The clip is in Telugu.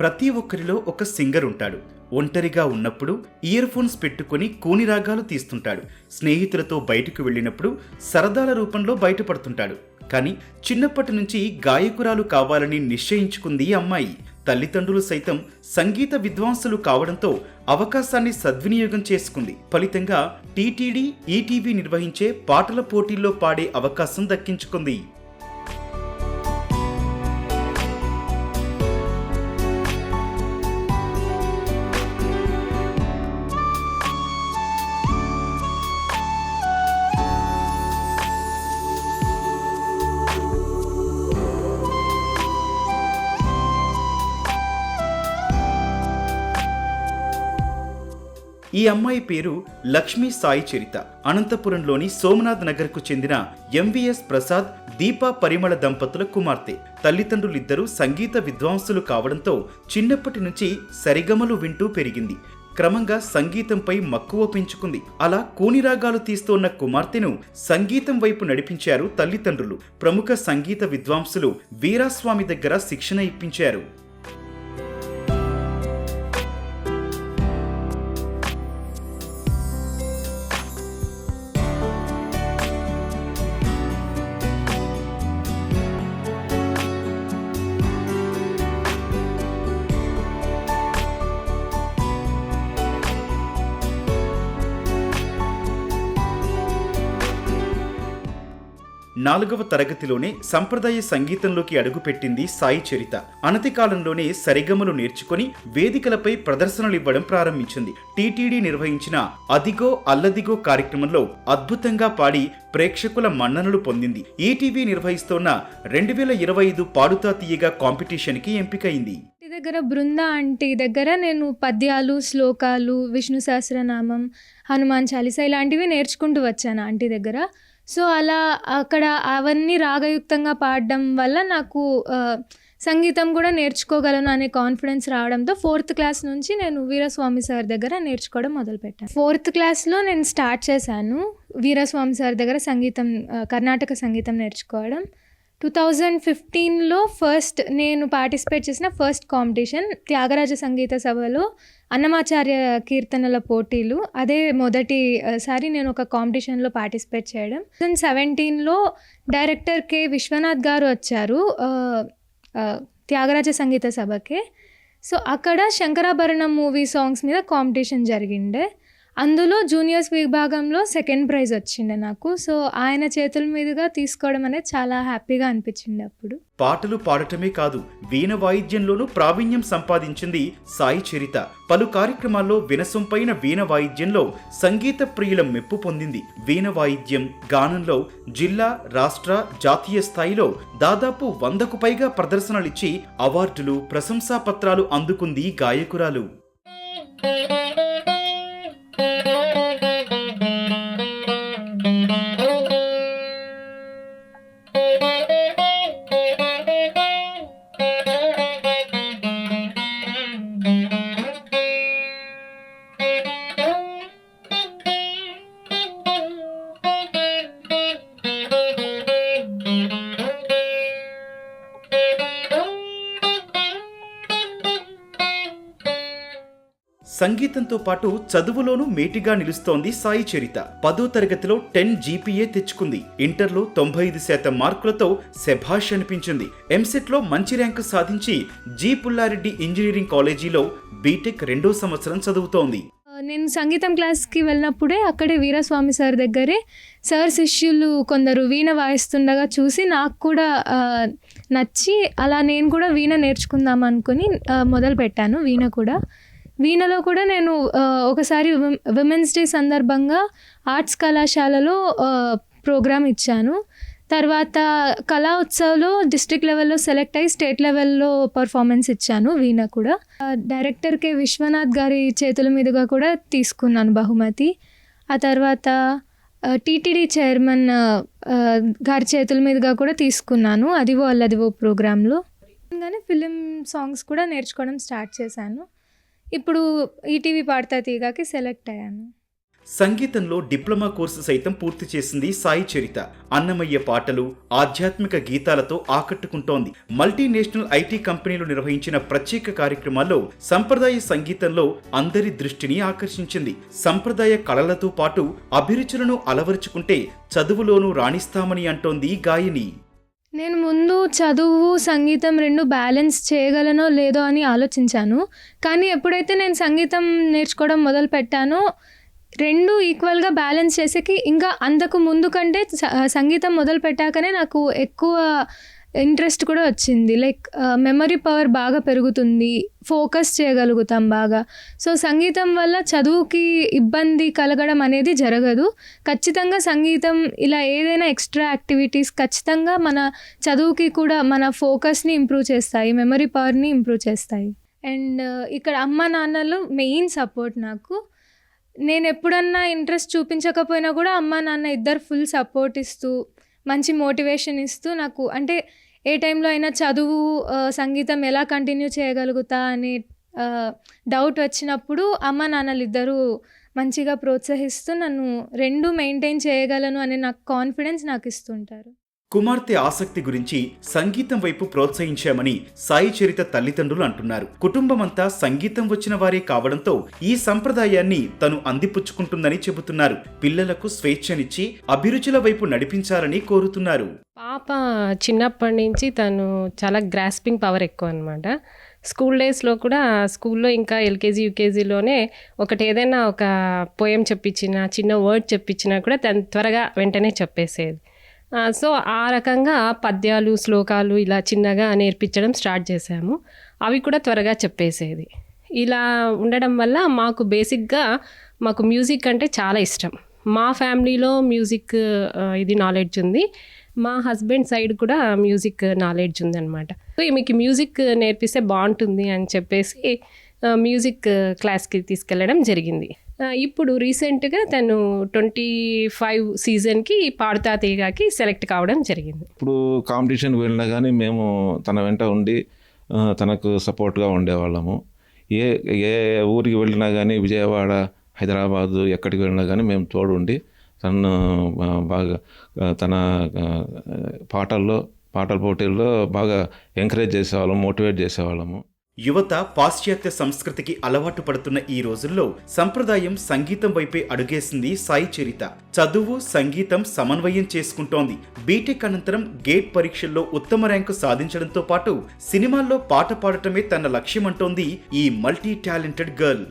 ప్రతి ఒక్కరిలో ఒక సింగర్ ఉంటాడు. ఒంటరిగా ఉన్నప్పుడు ఇయర్ ఫోన్స్ పెట్టుకుని కూని రాగాలు తీస్తుంటాడు. స్నేహితులతో బయటకు వెళ్ళినప్పుడు సరదాల రూపంలో బయటపడుతుంటాడు. కానీ చిన్నప్పటి నుంచి గాయకురాలు కావాలని నిశ్చయించుకుంది ఈ అమ్మాయి. తల్లిదండ్రులు సైతం సంగీత విద్వాంసులు కావడంతో అవకాశాన్ని సద్వినియోగం చేసుకుంది. ఫలితంగా టీటీడీ ఈటీవీ నిర్వహించే పాటల పోటీల్లో పాడే అవకాశం దక్కించుకుంది. ఈ అమ్మాయి పేరు లక్ష్మీ సాయి చరిత. అనంతపురంలోని సోమనాథ్ నగర్కు చెందిన ఎంవిఎస్ ప్రసాద్ దీపా పరిమళ దంపతుల కుమార్తె. తల్లిదండ్రులిద్దరూ సంగీత విద్వాంసులు కావడంతో చిన్నప్పటి నుంచి సరిగమలు వింటూ పెరిగింది. క్రమంగా సంగీతంపై మక్కువ పెంచుకుంది. అలా కూనిరాగాలు తీస్తోన్న కుమార్తెను సంగీతం వైపు నడిపించారు తల్లిదండ్రులు. ప్రముఖ సంగీత విద్వాంసులు వీరాస్వామి దగ్గర శిక్షణ ఇప్పించారు. నాలుగవ తరగతిలోనే సంప్రదాయ సంగీతంలోకి అడుగుపెట్టింది సాయి చరిత. అనతి కాలంలోనే సరిగమలు నేర్చుకుని వేదికలపై ప్రదర్శనలివ్వడం ప్రారంభించింది. టీటీడీ నిర్వహించిన అదిగో అల్లదిగో కార్యక్రమంలో అద్భుతంగా పాడి ప్రేక్షకుల మన్ననలు పొందింది. ఈటీవీ నిర్వహిస్తోన్న రెండు వేల ఇరవై ఐదు పాడుతా తీయగా కాంపిటీషన్కి ఎంపికైంది. ఇంటి దగ్గర బృంద ఆంటీ దగ్గర నేను పద్యాలు శ్లోకాలు విష్ణు సహస్రనామం హనుమాన్ చాలీసా ఇలాంటివి నేర్చుకుంటూ వచ్చాను ఆంటీ దగ్గర. సో అలా అక్కడ అవన్నీ రాగయుక్తంగా పాడడం వల్ల నాకు సంగీతం కూడా నేర్చుకోగలను అనే కాన్ఫిడెన్స్ రావడంతో ఫోర్త్ క్లాస్ నుంచి నేను వీరస్వామి సార్ దగ్గర నేర్చుకోవడం మొదలుపెట్టాను. ఫోర్త్ క్లాస్లో నేను స్టార్ట్ చేశాను వీరస్వామి సార్ దగ్గర సంగీతం కర్ణాటక సంగీతం నేర్చుకోవడం. టూ థౌజండ్ ఫిఫ్టీన్లో ఫస్ట్ నేను పార్టిసిపేట్ చేసిన ఫస్ట్ కాంపిటీషన్ త్యాగరాజ సంగీత సభలో అన్నమాచార్య కీర్తనల పోటీలు. అదే మొదటి సారి నేను ఒక కాంపిటీషన్లో పార్టిసిపేట్ చేయడం. టూ థౌజండ్ సెవెంటీన్లో డైరెక్టర్ కె విశ్వనాథ్ గారు వచ్చారు త్యాగరాజ సంగీత సభకే. సో అక్కడ శంకరాభరణం మూవీ సాంగ్స్ మీద కాంపిటీషన్ జరిగిండే. అందులో జూనియర్స్ విభాగంలో సెకండ్ ప్రైజ్ వచ్చిండే నాకు. సో ఆయన చేతుల మీదుగా తీసుకోవడం అనేది చాలా హ్యాపీగా అనిపించింది అప్పుడు. పాటలు పాడటమే కాదు వీణ వాయిద్యంలోనూ ప్రావీణ్యం సంపాదించింది సాయి చరిత. పలు కార్యక్రమాల్లో వినసొంపైన వీణ వాయిద్యంలో సంగీత ప్రియుల మెప్పు పొందింది. వీణ వాయిద్యం గానంలో జిల్లా రాష్ట్ర జాతీయ స్థాయిలో దాదాపు వందకు పైగా ప్రదర్శనలిచ్చి అవార్డులు ప్రశంసా పత్రాలు అందుకుంది గాయకురాలు. సంగీతంతో పాటు చదువులోనూ మేటిగా నిలుస్తోంది సాయి చరిత. పదో తరగతిలో టెన్ జీపీఏ తెచ్చుకుంది. ఇంటర్లో తొంభై ఐదు శాతం మార్కులతో శభాష్ అనిపించింది. ఎంసెట్లో మంచి ర్యాంకు సాధించి జి పుల్లారెడ్డి ఇంజనీరింగ్ కాలేజీలో బీటెక్ రెండో సంవత్సరం చదువుతోంది. నేను సంగీతం క్లాస్కి వెళ్ళినప్పుడే అక్కడే వీరస్వామి సార్ దగ్గరే సార్ శిష్యులు కొందరు వీణ వాయిస్తుండగా చూసి నాకు కూడా నచ్చి అలా నేను కూడా వీణ నేర్చుకుందాం అనుకుని మొదలు పెట్టాను వీణ కూడా. వీణలో కూడా నేను ఒకసారి విమెన్స్ డే సందర్భంగా ఆర్ట్స్ కళాశాలలో ప్రోగ్రామ్ ఇచ్చాను. తర్వాత కళా ఉత్సవ్లో డిస్ట్రిక్ట్ లెవెల్లో సెలెక్ట్ అయ్యి స్టేట్ లెవెల్లో పర్ఫార్మెన్స్ ఇచ్చాను వీణ కూడా. డైరెక్టర్ కె విశ్వనాథ్ గారి చేతుల మీదుగా కూడా తీసుకున్నాను బహుమతి. ఆ తర్వాత టీటీడీ చైర్మన్ గారి చేతుల మీదుగా కూడా తీసుకున్నాను. అదివో అల్లదివో ప్రోగ్రాంలో కానీ ఫిలిం సాంగ్స్ కూడా నేర్చుకోవడం స్టార్ట్ చేశాను. ఇప్పుడు ఈటీవీ పాడతా తీగాకి సెలెక్ట్ అయ్యాను. సంగీతంలో డిప్లొమా కోర్సు సైతం పూర్తి చేసింది సాయి చరిత. అన్నమయ్య పాటలు ఆధ్యాత్మిక గీతాలతో ఆకట్టుకుంటోంది. మల్టీనేషనల్ ఐటీ కంపెనీలు నిర్వహించిన ప్రత్యేక కార్యక్రమాల్లో సంప్రదాయ సంగీతంలో అందరి దృష్టిని ఆకర్షించింది. సంప్రదాయ కళలతో పాటు అభిరుచులను అలవరుచుకుంటే చదువులోనూ రాణిస్తామని అంటోంది గాయని. నేను ముందు చదువు సంగీతం రెండు బ్యాలెన్స్ చేయగలనో లేదో అని ఆలోచించాను. కానీ ఎప్పుడైతే నేను సంగీతం నేర్చుకోవడం మొదలు పెట్టానో రెండు ఈక్వల్గా బ్యాలెన్స్ చేసేకి ఇంకా అంతకు ముందు కంటే సంగీతం మొదలు పెట్టాకనే నాకు ఎక్కువ ఇంట్రెస్ట్ కూడా వచ్చింది. లైక్ మెమరీ పవర్ బాగా పెరుగుతుంది. ఫోకస్ చేయగలుగుతాం బాగా. సో సంగీతం వల్ల చదువుకి ఇబ్బంది కలగడం అనేది జరగదు. ఖచ్చితంగా సంగీతం ఇలా ఏదైనా ఎక్స్ట్రా యాక్టివిటీస్ ఖచ్చితంగా మన చదువుకి కూడా మన ఫోకస్ని ఇంప్రూవ్ చేస్తాయి. మెమరీ పవర్ని ఇంప్రూవ్ చేస్తాయి. అండ్ ఇక్కడ అమ్మ నాన్నలు మెయిన్ సపోర్ట్ నాకు. నేను ఎప్పుడన్నా ఇంట్రెస్ట్ చూపించకపోయినా కూడా అమ్మ నాన్న ఇద్దరు ఫుల్ సపోర్ట్ ఇస్తూ మంచి మోటివేషన్ ఇస్తూ నాకు అంటే ఏ టైంలో అయినా చదువు సంగీతం ఎలా కంటిన్యూ చేయగలుగుతా అనే డౌట్ వచ్చినప్పుడు అమ్మ నాన్నలు ఇద్దరూ మంచిగా ప్రోత్సహిస్తూ నన్ను రెండు మెయింటైన్ చేయగలను అనే నాకు కాన్ఫిడెన్స్ నాకు ఇస్తుంటారు కుమార్తె ఆసక్తి గురించి సంగీతం వైపు ప్రోత్సహించామని సాయి చరిత తల్లిదండ్రులు అంటున్నారు. కుటుంబమంతా సంగీతం వచ్చిన వారే కావడంతో ఈ సంప్రదాయాన్ని తను అందిపుచ్చుకుంటుందని చెబుతున్నారు. పిల్లలకు స్వేచ్ఛనిచ్చి అభిరుచుల వైపు నడిపించాలని కోరుతున్నారు. పాప చిన్నప్పటి నుంచి తను చాలా గ్రాస్పింగ్ పవర్ ఎక్కువ అనమాట స్కూల్ డేస్లో కూడా స్కూల్లో ఇంకా ఎల్కేజీ యూకేజీలోనే ఒకటి ఏదైనా ఒక పోయం చెప్పించినా చిన్న వర్డ్ చెప్పించినా కూడా తను త్వరగా వెంటనే చెప్పేసేది. సో ఆ రకంగా పద్యాలు శ్లోకాలు ఇలా చిన్నగా నేర్పించడం స్టార్ట్ చేశాము. అవి కూడా త్వరగా చెప్పేసేది. ఇలా ఉండడం వల్ల మాకు బేసిక్గా మాకు మ్యూజిక్ అంటే చాలా ఇష్టం. మా ఫ్యామిలీలో మ్యూజిక్ ఇది నాలెడ్జ్ ఉంది. మా హస్బెండ్ సైడ్ కూడా మ్యూజిక్ నాలెడ్జ్ ఉందన్నమాట. సో మీకు మ్యూజిక్ నేర్పిస్తే బాగుంటుంది అని చెప్పేసి మ్యూజిక్ క్లాస్కి తీసుకెళ్ళడం జరిగింది. ఇప్పుడు రీసెంట్గా తను ట్వంటీ ఫైవ్ సీజన్కి పాడుతా తీగాకి సెలెక్ట్ కావడం జరిగింది. ఇప్పుడు కాంపిటీషన్ వెళ్ళినా కానీ మేము తన వెంట ఉండి తనకు సపోర్ట్గా ఉండేవాళ్ళము. ఏ ఏ ఊరికి వెళ్ళినా కానీ విజయవాడ హైదరాబాదు ఎక్కడికి వెళ్ళినా కానీ మేము తోడుండి తను బాగా తన పాటల్లో పాటల పోటీల్లో బాగా ఎంకరేజ్ చేసేవాళ్ళము మోటివేట్ చేసేవాళ్ళము. యువత పాశ్చాత్య సంస్కృతికి అలవాటు పడుతున్న ఈ రోజుల్లో సంప్రదాయం సంగీతం వైపే అడుగేసింది సాయి చరిత. చదువు సంగీతం సమన్వయం చేసుకుంటోంది. బీటెక్ అనంతరం గేట్ పరీక్షల్లో ఉత్తమ ర్యాంకు సాధించడంతో పాటు సినిమాల్లో పాట పాడటమే తన లక్ష్యమంటోంది ఈ మల్టీ టాలెంటెడ్ గర్ల్.